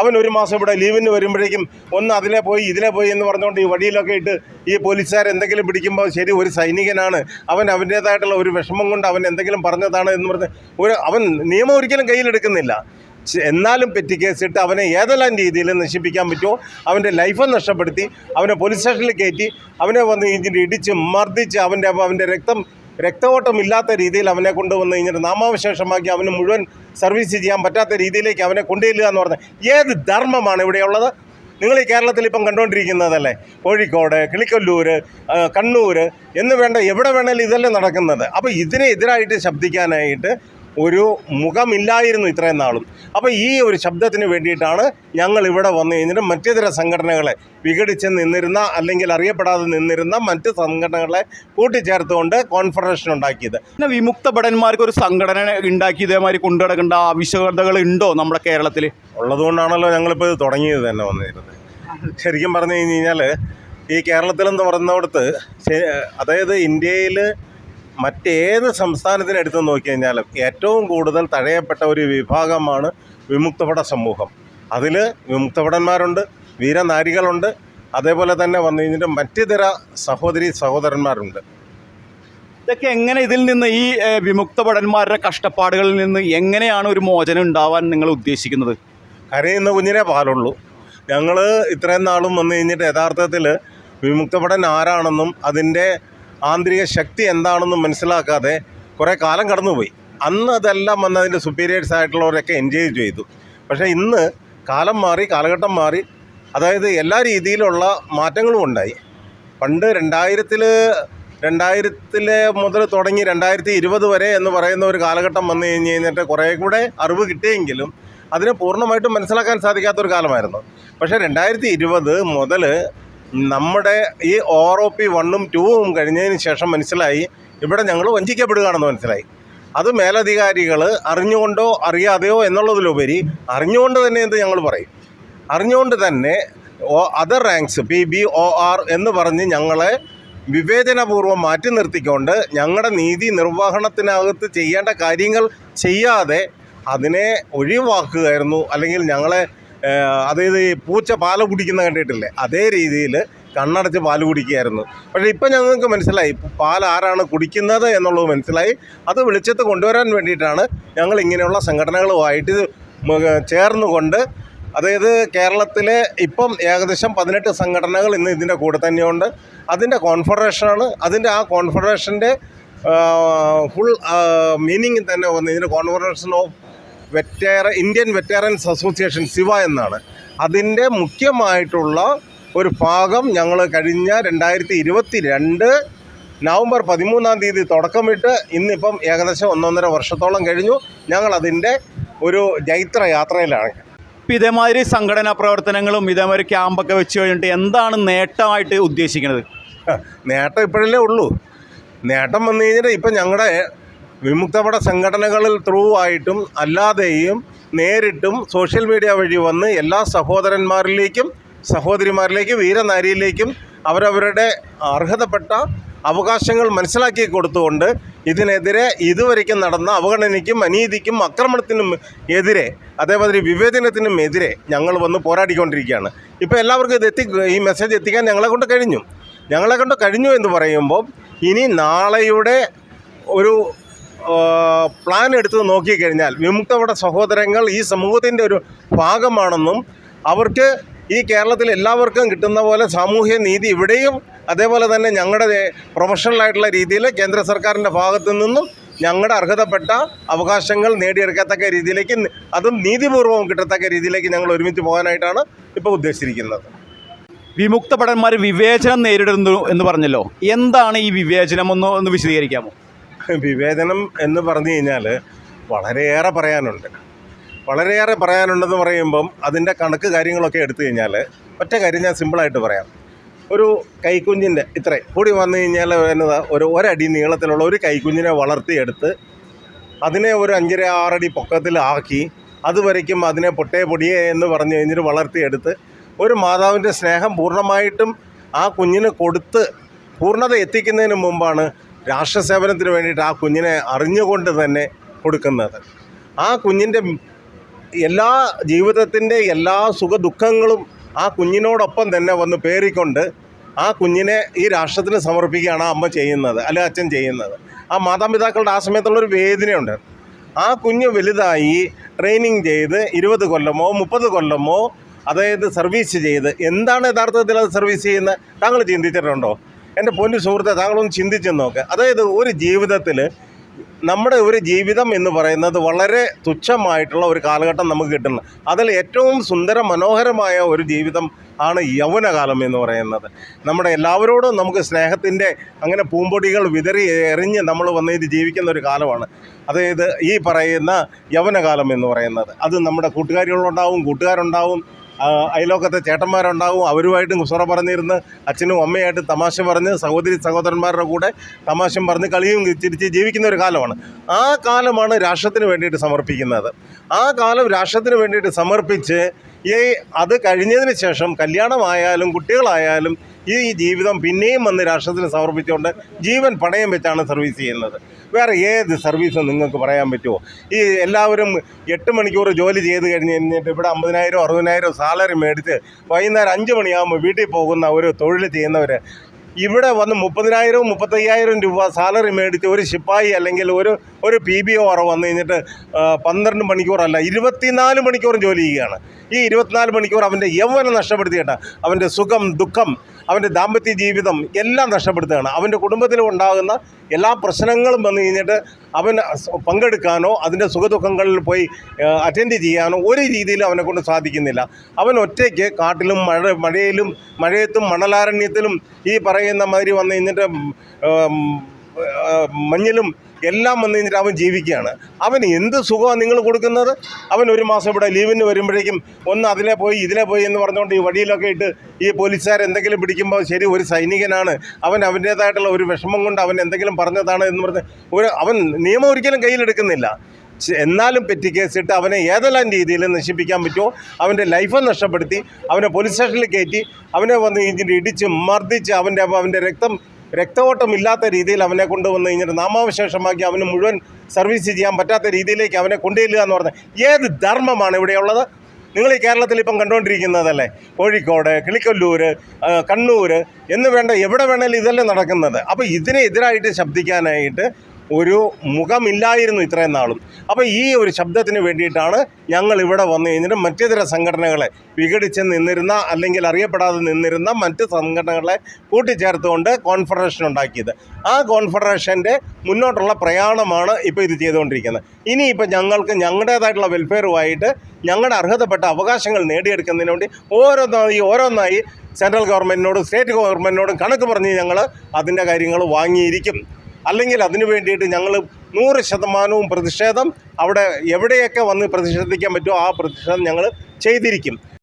അവൻ ഒരു മാസം ഇവിടെ ലീവിന് വരുമ്പോഴേക്കും ഒന്ന് അതിലെ പോയി ഇതിലെ പോയി എന്ന് പറഞ്ഞുകൊണ്ട് ഈ വഴിയിലൊക്കെ ഇട്ട് ഈ പോലീസുകാർ എന്തെങ്കിലും പിടിക്കുമ്പോൾ ശരി ഒരു സൈനികനാണ്. അവൻ അവന്റേതായിട്ടുള്ള ഒരു വിഷമം കൊണ്ട് അവൻ എന്തെങ്കിലും പറഞ്ഞതാണ് എന്ന് പറഞ്ഞ് ഒരു അവൻ നിയമം ഒരിക്കലും കയ്യിലെടുക്കുന്നില്ല. എന്നാലും പെറ്റി കേസിട്ട് അവനെ ഏതെല്ലാം രീതിയിൽ നശിപ്പിക്കാൻ പറ്റുമോ അവന്റെ ലൈഫ് നഷ്ടപ്പെടുത്തി അവനെ പോലീസ് സ്റ്റേഷനിൽ കയറ്റി അവനെ വന്ന് ഇടിച്ച് മർദ്ദിച്ച് അവന്റെ അവന്റെ രക്തം രക്തഓട്ടം ഇല്ലാത്ത രീതിയിൽ അവനെ കൊണ്ടുവന്ന് കഴിഞ്ഞിട്ട് നാമാവശേഷമാക്കി അവന് മുഴുവൻ സർവീസ് ചെയ്യാൻ പറ്റാത്ത രീതിയിലേക്ക് അവനെ കൊണ്ടുചെല്ലുക എന്ന് പറഞ്ഞാൽ ഏത് ധർമ്മമാണ് ഇവിടെയുള്ളത്? നിങ്ങൾ ഈ കേരളത്തിൽ ഇപ്പം കണ്ടുകൊണ്ടിരിക്കുന്നതല്ലേ? കോഴിക്കോട് കിളിക്കൊല്ലൂർ കണ്ണൂർ എന്ന് വേണ്ട എവിടെ വേണേലും ഇതല്ലേ നടക്കുന്നത്. അപ്പോൾ ഇതിനെതിരായിട്ട് ശബ്ദിക്കാനായിട്ട് ഒരു മുഖമില്ലായിരുന്നു ഇത്രയും നാളും. അപ്പോൾ ഈ ഒരു ശബ്ദത്തിന് വേണ്ടിയിട്ടാണ് ഞങ്ങൾ ഇവിടെ വന്നു കഴിഞ്ഞിട്ട് മറ്റുതര സംഘടനകളെ വിഘടിച്ച് നിന്നിരുന്ന അല്ലെങ്കിൽ അറിയപ്പെടാതെ നിന്നിരുന്ന മറ്റ് സംഘടനകളെ കൂട്ടിച്ചേർത്തുകൊണ്ട് കോൺഫെഡറേഷൻ ഉണ്ടാക്കിയത്. പിന്നെ വിമുക്ത ഭടന്മാർക്ക് ഒരു സംഘടന ഉണ്ടാക്കി ഇതേമാതിരി കൊണ്ടുനടക്കേണ്ട ആവശ്യകതകൾ ഉണ്ടോ നമ്മുടെ കേരളത്തിൽ? ഉള്ളതുകൊണ്ടാണല്ലോ ഞങ്ങളിപ്പോൾ ഇത് തുടങ്ങിയത് തന്നെ വന്നിരുന്നത്. ശരിക്കും പറഞ്ഞു കഴിഞ്ഞ് കഴിഞ്ഞാൽ ഈ കേരളത്തിലെന്ന് പറയുന്നിടത്ത് അതായത് ഇന്ത്യയിൽ മറ്റേത് സംസ്ഥാനത്തിനെടുത്ത് നോക്കി കഴിഞ്ഞാലും ഏറ്റവും കൂടുതൽ തഴയപ്പെട്ട ഒരു വിഭാഗമാണ് വിമുക്തപട സമൂഹം. അതിൽ വിമുക്തഭടന്മാരുണ്ട് വീരനാരികളുണ്ട് അതേപോലെ തന്നെ വന്നു കഴിഞ്ഞിട്ട് മറ്റിതര സഹോദരി സഹോദരന്മാരുണ്ട്. ഇതൊക്കെ എങ്ങനെ ഇതിൽ നിന്ന് ഈ വിമുക്തപടന്മാരുടെ കഷ്ടപ്പാടുകളിൽ നിന്ന് എങ്ങനെയാണ് ഒരു മോചനം ഉണ്ടാവാൻ നിങ്ങൾ ഉദ്ദേശിക്കുന്നത്? കരയുന്ന കുഞ്ഞിനെ പാലുള്ളൂ. ഞങ്ങൾ ഇത്രയും നാളും വന്നു കഴിഞ്ഞിട്ട് യഥാർത്ഥത്തിൽ വിമുക്തപടൻ ആരാണെന്നും അതിന്റെ ആന്തരിക ശക്തി എന്താണെന്ന് മനസ്സിലാക്കാതെ കുറേ കാലം കടന്നുപോയി. അന്ന് അതെല്ലാം വന്ന് അതിന്റെ സുപ്പീരിയേഴ്സ് ആയിട്ടുള്ളവരൊക്കെ എൻജോയ് ചെയ്തു. പക്ഷേ ഇന്ന് കാലം മാറി കാലഘട്ടം മാറി അതായത് എല്ലാ രീതിയിലുള്ള മാറ്റങ്ങളും ഉണ്ടായി. പണ്ട് രണ്ടായിരത്തിൽ രണ്ടായിരത്തിലെ മുതൽ തുടങ്ങി രണ്ടായിരത്തി ഇരുപത് വരെ എന്ന് പറയുന്ന ഒരു കാലഘട്ടം വന്നു കഴിഞ്ഞ് കഴിഞ്ഞിട്ട് കുറേ കൂടെ അറിവ് കിട്ടിയെങ്കിലും അതിനെ പൂർണമായിട്ടും മനസ്സിലാക്കാൻ സാധിക്കാത്തൊരു കാലമായിരുന്നു. പക്ഷേ രണ്ടായിരത്തി ഇരുപത് മുതൽ നമ്മുടെ ഈ ഓർ ഒ പി വണ്ണും ടൂവും കഴിഞ്ഞതിന് ശേഷം മനസ്സിലായി ഇവിടെ ഞങ്ങൾ വഞ്ചിക്കപ്പെടുകയാണെന്ന് മനസ്സിലായി. അത് മേലധികാരികൾ അറിഞ്ഞുകൊണ്ടോ അറിയാതെയോ എന്നുള്ളതിലുപരി അറിഞ്ഞുകൊണ്ട് തന്നെ എന്ത് ഞങ്ങൾ പറയും. അറിഞ്ഞുകൊണ്ട് തന്നെ ഓ other ranks P B O R എന്ന് പറഞ്ഞ് ഞങ്ങളെ വിവേചനപൂർവം മാറ്റി നിർത്തിക്കൊണ്ട് ഞങ്ങളുടെ നീതി നിർവഹണത്തിനകത്ത് ചെയ്യേണ്ട കാര്യങ്ങൾ ചെയ്യാതെ അതിനെ ഒഴിവാക്കുകയായിരുന്നു. അല്ലെങ്കിൽ ഞങ്ങളെ അതായത് ഈ പൂച്ച പാൽ കുടിക്കുന്ന കണ്ടിട്ടില്ലേ? അതേ രീതിയിൽ കണ്ണടച്ച് പാൽ കുടിക്കുകയായിരുന്നു. പക്ഷേ ഇപ്പം ഞങ്ങൾക്ക് മനസ്സിലായി പാൽ ആരാണ് കുടിക്കുന്നത് എന്നുള്ളത് മനസ്സിലായി. അത് വെളിച്ചത്ത് കൊണ്ടുവരാൻ വേണ്ടിയിട്ടാണ് ഞങ്ങൾ ഇങ്ങനെയുള്ള സംഘടനകളുമായിട്ട് ചേർന്നുകൊണ്ട് അതായത് കേരളത്തിലെ ഇപ്പം ഏകദേശം പതിനെട്ട് സംഘടനകൾ ഇന്ന് ഇതിന്റെ കൂടെ തന്നെയുണ്ട്. അതിന്റെ കോൺഫെഡറേഷനാണ് അതിന്റെ ആ കോൺഫെഡറേഷന്റെ ഫുൾ മീനിങ് തന്നെ വന്ന് ഇതിന്റെ confederation of veteran Indian veterans association Ziva എന്നാണ്. അതിന്റെ മുഖ്യമായിട്ടുള്ള ഒരു ഭാഗം ഞങ്ങൾ കഴിഞ്ഞ രണ്ടായിരത്തി ഇരുപത്തി രണ്ട് നവംബർ പതിമൂന്നാം തീയതി തുടക്കമിട്ട് ഇന്നിപ്പം ഏകദേശം ഒന്നൊന്നര വർഷത്തോളം കഴിഞ്ഞു. ഞങ്ങളതിന്റെ ഒരു ജൈത്ര യാത്രയിലാണ്. ഇപ്പം ഇതേമാതിരി സംഘടനാ പ്രവർത്തനങ്ങളും ഇതേമാതിരി ക്യാമ്പൊക്കെ വെച്ച് കഴിഞ്ഞിട്ട് എന്താണ് നേട്ടമായിട്ട് ഉദ്ദേശിക്കുന്നത്? നേട്ടം ഇപ്പോഴല്ലേ ഉള്ളൂ. നേട്ടം വന്നു കഴിഞ്ഞിട്ട് ഇപ്പം ഞങ്ങളുടെ വിമുക്തപട സംഘടനകളിൽ ത്രൂ ആയിട്ടും അല്ലാതെയും നേരിട്ടും സോഷ്യൽ മീഡിയ വഴി വന്ന് എല്ലാ സഹോദരന്മാരിലേക്കും സഹോദരിമാരിലേക്കും വീരനാരിയിലേക്കും അവരവരുടെ അർഹതപ്പെട്ട അവകാശങ്ങൾ മനസ്സിലാക്കി കൊടുത്തുകൊണ്ട് ഇതിനെതിരെ ഇതുവരയ്ക്കും നടന്ന അവഗണനയ്ക്കും അനീതിക്കും ആക്രമണത്തിനും എതിരെ അതേമാതിരി വിവേചനത്തിനും എതിരെ ഞങ്ങൾ വന്ന് പോരാടിക്കൊണ്ടിരിക്കുകയാണ്. ഇപ്പോൾ എല്ലാവർക്കും ഇത് എത്തി ഈ മെസ്സേജ് എത്തിക്കാൻ ഞങ്ങളെ കൊണ്ട് കഴിഞ്ഞു. ഞങ്ങളെ കൊണ്ട് കഴിഞ്ഞു എന്ന് പറയുമ്പോൾ ഇനി നാളെയുടെ ഒരു പ്ലാൻ എടുത്ത് നോക്കിക്കഴിഞ്ഞാൽ വിമുക്തയുടെ സഹോദരങ്ങൾ ഈ സമൂഹത്തിന്റെ ഒരു ഭാഗമാണെന്നും അവർക്ക് ഈ കേരളത്തിൽ എല്ലാവർക്കും കിട്ടുന്ന പോലെ സാമൂഹ്യ നീതി ഇവിടെയും അതേപോലെ തന്നെ ഞങ്ങളുടെ പ്രൊഫഷണലായിട്ടുള്ള രീതിയിൽ കേന്ദ്ര സർക്കാരിന്റെ ഭാഗത്തു നിന്നും ഞങ്ങളുടെ അർഹതപ്പെട്ട അവകാശങ്ങൾ നേടിയെടുക്കത്തക്ക രീതിയിലേക്ക് അതും നീതിപൂർവം കിട്ടത്തക്ക രീതിയിലേക്ക് ഞങ്ങൾ ഒരുമിച്ച് പോകാനായിട്ടാണ് ഇപ്പോൾ ഉദ്ദേശിച്ചിരിക്കുന്നത്. വിമുക്ത ഭടന്മാർ വിവേചനം നേരിടുന്നു എന്ന് പറഞ്ഞല്ലോ. എന്താണ് ഈ വിവേചനം ഒന്ന് ഒന്ന് വിശദീകരിക്കാമോ? വിവേചനം എന്ന് പറഞ്ഞു കഴിഞ്ഞാൽ വളരെയേറെ പറയാനുണ്ട്. വളരെയേറെ പറയാനുണ്ടെന്ന് പറയുമ്പം അതിന്റെ കണക്ക് കാര്യങ്ങളൊക്കെ എടുത്തു കഴിഞ്ഞാൽ ഒറ്റ കാര്യം ഞാൻ സിമ്പിളായിട്ട് പറയാം. ഒരു കൈക്കുഞ്ഞിന്റെ ഇത്രയും കൂടി വന്നു കഴിഞ്ഞാൽ എന്നതാ ഒരു ഒരടി നീളത്തിലുള്ള ഒരു കൈക്കുഞ്ഞിനെ വളർത്തിയെടുത്ത് അതിനെ ഒരു അഞ്ചര ആറടി പൊക്കത്തിലാക്കി അത് വരയ്ക്കും അതിനെ പൊട്ടേ പൊടിയേ എന്ന് പറഞ്ഞു കഴിഞ്ഞിട്ട് വളർത്തിയെടുത്ത് ഒരു മാതാവിന്റെ സ്നേഹം പൂർണമായിട്ടും ആ കുഞ്ഞിന് കൊടുത്ത് പൂർണത എത്തിക്കുന്നതിന് മുമ്പാണ് രാഷ്ട്രസേവനത്തിന് വേണ്ടിയിട്ട് ആ കുഞ്ഞിനെ അറിഞ്ഞുകൊണ്ട് തന്നെ കൊടുക്കുന്നത്. ആ കുഞ്ഞിന്റെ എല്ലാ ജീവിതത്തിന്റെ എല്ലാ സുഖ ദുഃഖങ്ങളും ആ കുഞ്ഞിനോടൊപ്പം തന്നെ വന്ന് പേറിക്കൊണ്ട് ആ കുഞ്ഞിനെ ഈ രാഷ്ട്രത്തിന് സമർപ്പിക്കുകയാണ് അമ്മ ചെയ്യുന്നത് അല്ലെ അച്ഛൻ ചെയ്യുന്നത്. ആ മാതാപിതാക്കളുടെ ആ സമയത്തുള്ളൊരു വേദനയുണ്ട്. ആ കുഞ്ഞ് വലുതായി ട്രെയിനിങ് ചെയ്ത് ഇരുപത് കൊല്ലമോ മുപ്പത് കൊല്ലമോ അതായത് സർവീസ് ചെയ്ത് എന്താണ് യഥാർത്ഥത്തിൽ അത് സർവീസ് ചെയ്യുന്നത്? താങ്കൾ ചിന്തിച്ചിട്ടുണ്ടോ? എന്റെ പൊന്നു സുഹൃത്തെ താങ്കളൊന്ന് ചിന്തിച്ച് നോക്ക്. അതായത് ഒരു ജീവിതത്തിൽ നമ്മുടെ ഒരു ജീവിതം എന്ന് പറയുന്നത് വളരെ തുച്ഛമായിട്ടുള്ള ഒരു കാലഘട്ടം നമുക്ക് കിട്ടുന്നു അതിൽ ഏറ്റവും സുന്ദര മനോഹരമായ ഒരു ജീവിതം ആണ് യൗവനകാലം എന്ന് പറയുന്നത്. നമ്മുടെ എല്ലാവരോടും നമുക്ക് സ്നേഹത്തിന്റെ അങ്ങനെ പൂമ്പൊടികൾ വിതറി എറിഞ്ഞ് നമ്മൾ വന്ന് ഇത് ജീവിക്കുന്ന ഒരു കാലമാണ്. അതായത് ഈ പറയുന്ന യൗവനകാലം എന്ന് പറയുന്നത്. അത് നമ്മുടെ കൂട്ടുകാരികളുണ്ടാവും കൂട്ടുകാരുണ്ടാവും അയലോക്കത്തെ ചേട്ടന്മാരുണ്ടാവും. അവരുമായിട്ടും കുസറ പറഞ്ഞിരുന്ന് അച്ഛനും അമ്മയായിട്ട് തമാശ പറഞ്ഞ് സഹോദരി സഹോദരന്മാരുടെ കൂടെ തമാശം പറഞ്ഞ് കളിയും ചിരിച്ച് ജീവിക്കുന്ന ഒരു കാലമാണ്. ആ കാലമാണ് രാഷ്ട്രത്തിന് വേണ്ടിയിട്ട് സമർപ്പിക്കുന്നത്. ആ കാലം രാഷ്ട്രത്തിന് വേണ്ടിയിട്ട് സമർപ്പിച്ച് ഈ അത് കഴിഞ്ഞതിന് ശേഷം കല്യാണമായാലും കുട്ടികളായാലും ഈ ജീവിതം പിന്നെയും വന്ന് രാഷ്ട്രത്തിന് സമർപ്പിച്ചുകൊണ്ട് ജീവൻ പണയം വെച്ചാണ് സർവീസ് ചെയ്യുന്നത്. വേറെ ഏത് സർവീസും നിങ്ങൾക്ക് പറയാൻ പറ്റുമോ? ഈ എല്ലാവരും എട്ട് മണിക്കൂർ ജോലി ചെയ്ത് കഴിഞ്ഞ് കഴിഞ്ഞിട്ട് ഇവിടെ അമ്പതിനായിരം അറുപതിനായിരം സാലറി മേടിച്ച് വൈകുന്നേരം അഞ്ച് മണിയാകുമ്പോൾ വീട്ടിൽ പോകുന്ന ഒരു തൊഴിൽ ചെയ്യുന്നവർ ഇവിടെ വന്ന് മുപ്പതിനായിരവും മുപ്പത്തയ്യായിരം രൂപ സാലറി മേടിച്ച് ഒരു ശിപ്പായി അല്ലെങ്കിൽ ഒരു ഒരു പി ബി ഓർ വന്നു കഴിഞ്ഞിട്ട് പന്ത്രണ്ട് മണിക്കൂറല്ല ഇരുപത്തിനാല് മണിക്കൂറും ജോലി ചെയ്യുകയാണ്. ഈ ഇരുപത്തിനാല് മണിക്കൂർ അവന്റെ യൗവനം നഷ്ടപ്പെടുത്തിയിട്ട്. അവന്റെ സുഖം ദുഃഖം അവന്റെ ദാമ്പത്യ ജീവിതം എല്ലാം നഷ്ടപ്പെടുത്തുകയാണ്. അവന്റെ കുടുംബത്തിൽ ഉണ്ടാകുന്ന എല്ലാ പ്രശ്നങ്ങളും വന്നു കഴിഞ്ഞിട്ട് അവൻ പങ്കെടുക്കാനോ അതിന്റെ സുഖദുഃഖങ്ങളിൽ പോയി അറ്റൻഡ് ചെയ്യാനോ ഒരു രീതിയിലും അവനെ കൊണ്ട് സാധിക്കുന്നില്ല. അവൻ ഒറ്റയ്ക്ക് കാട്ടിലും മഴ മഴയിലും മഴയത്തും മണലാരണ്യത്തിലും ഈ പറയുന്ന മാതിരി വന്നു കഴിഞ്ഞിട്ട് മഞ്ഞിലും എല്ലാം വന്നു കഴിഞ്ഞിട്ട് അവൻ ജീവിക്കുകയാണ്. അവൻ എന്ത് സുഖമാണ് നിങ്ങൾ കൊടുക്കുന്നത്? അവൻ ഒരു മാസം ഇവിടെ ലീവിന് വരുമ്പോഴേക്കും ഒന്ന് അതിലെ പോയി ഇതിലെ പോയി എന്ന് പറഞ്ഞുകൊണ്ട് ഈ വഴിയിലൊക്കെ ഇട്ട് ഈ പോലീസുകാർ എന്തെങ്കിലും പിടിക്കുമ്പോൾ ശരി ഒരു സൈനികനാണ്. അവൻ അവന്റേതായിട്ടുള്ള ഒരു വിഷമം കൊണ്ട് അവൻ എന്തെങ്കിലും പറഞ്ഞതാണ് എന്ന് പറഞ്ഞ് ഒരു അവൻ നിയമം ഒരിക്കലും കയ്യിലെടുക്കുന്നില്ല. എന്നാലും പെറ്റി കേസിട്ട് അവനെ ഏതെല്ലാം രീതിയിൽ നശിപ്പിക്കാൻ പറ്റുമോ? അവന്റെ ലൈഫ് നഷ്ടപ്പെടുത്തി അവനെ പോലീസ് സ്റ്റേഷനിൽ കയറ്റി അവനെ വന്ന് കഴിഞ്ഞിട്ട് ഇടിച്ച് മർദ്ദിച്ച് അവന്റെ അവന്റെ രക്തം രക്തഓട്ടം ഇല്ലാത്ത രീതിയിൽ അവനെ കൊണ്ടുവന്ന് കഴിഞ്ഞിട്ട് നാമാവശേഷമാക്കി അവന് മുഴുവൻ സർവീസ് ചെയ്യാൻ പറ്റാത്ത രീതിയിലേക്ക് അവനെ കൊണ്ടുചെല്ലുക എന്ന് പറഞ്ഞാൽ ഏത് ധർമ്മമാണ് ഇവിടെയുള്ളത്? നിങ്ങൾ ഈ കേരളത്തിൽ ഇപ്പം കണ്ടുകൊണ്ടിരിക്കുന്നതല്ലേ? കോഴിക്കോട് കിളിക്കൊല്ലൂർ കണ്ണൂർ എന്ന് വേണ്ട എവിടെ വേണേലും ഇതല്ലേ നടക്കുന്നത്. അപ്പോൾ ഇതിനെതിരായിട്ട് ശബ്ദിക്കാനായിട്ട് ഒരു മുഖമില്ലായിരുന്നു ഇത്രയും നാളും. അപ്പോൾ ഈ ഒരു ശബ്ദത്തിന് വേണ്ടിയിട്ടാണ് ഞങ്ങൾ ഇവിടെ വന്നു കഴിഞ്ഞിട്ട് മറ്റിതര സംഘടനകളെ വിഘടിച്ച് നിന്നിരുന്ന അല്ലെങ്കിൽ അറിയപ്പെടാതെ നിന്നിരുന്ന മറ്റ് സംഘടനകളെ കൂട്ടിച്ചേർത്തുകൊണ്ട് കോൺഫെഡറേഷൻ ഉണ്ടാക്കിയത്. ആ കോൺഫെഡറേഷന്റെ മുന്നോട്ടുള്ള പ്രയാണമാണ് ഇപ്പോൾ ഇത് ചെയ്തുകൊണ്ടിരിക്കുന്നത്. ഇനിയിപ്പോൾ ഞങ്ങൾക്ക് ഞങ്ങളുടേതായിട്ടുള്ള വെൽഫെയറുമായിട്ട് ഞങ്ങളുടെ അർഹതപ്പെട്ട അവകാശങ്ങൾ നേടിയെടുക്കുന്നതിന് വേണ്ടി ഓരോന്നായി ഓരോന്നായി സെൻട്രൽ ഗവൺമെന്റിനോടും സ്റ്റേറ്റ് ഗവൺമെന്റിനോടും കണക്ക് പറഞ്ഞ് ഞങ്ങൾ അതിന്റെ കാര്യങ്ങൾ വാങ്ങിയിരിക്കും. അല്ലെങ്കിൽ അതിനു വേണ്ടിയിട്ട് ഞങ്ങൾ നൂറ് ശതമാനവും പ്രതിഷേധം അവിടെ എവിടെയൊക്കെ വന്ന് പ്രതിഷേധിക്കാൻ പറ്റുമോ ആ പ്രതിഷേധം ഞങ്ങൾ ചെയ്തിരിക്കും.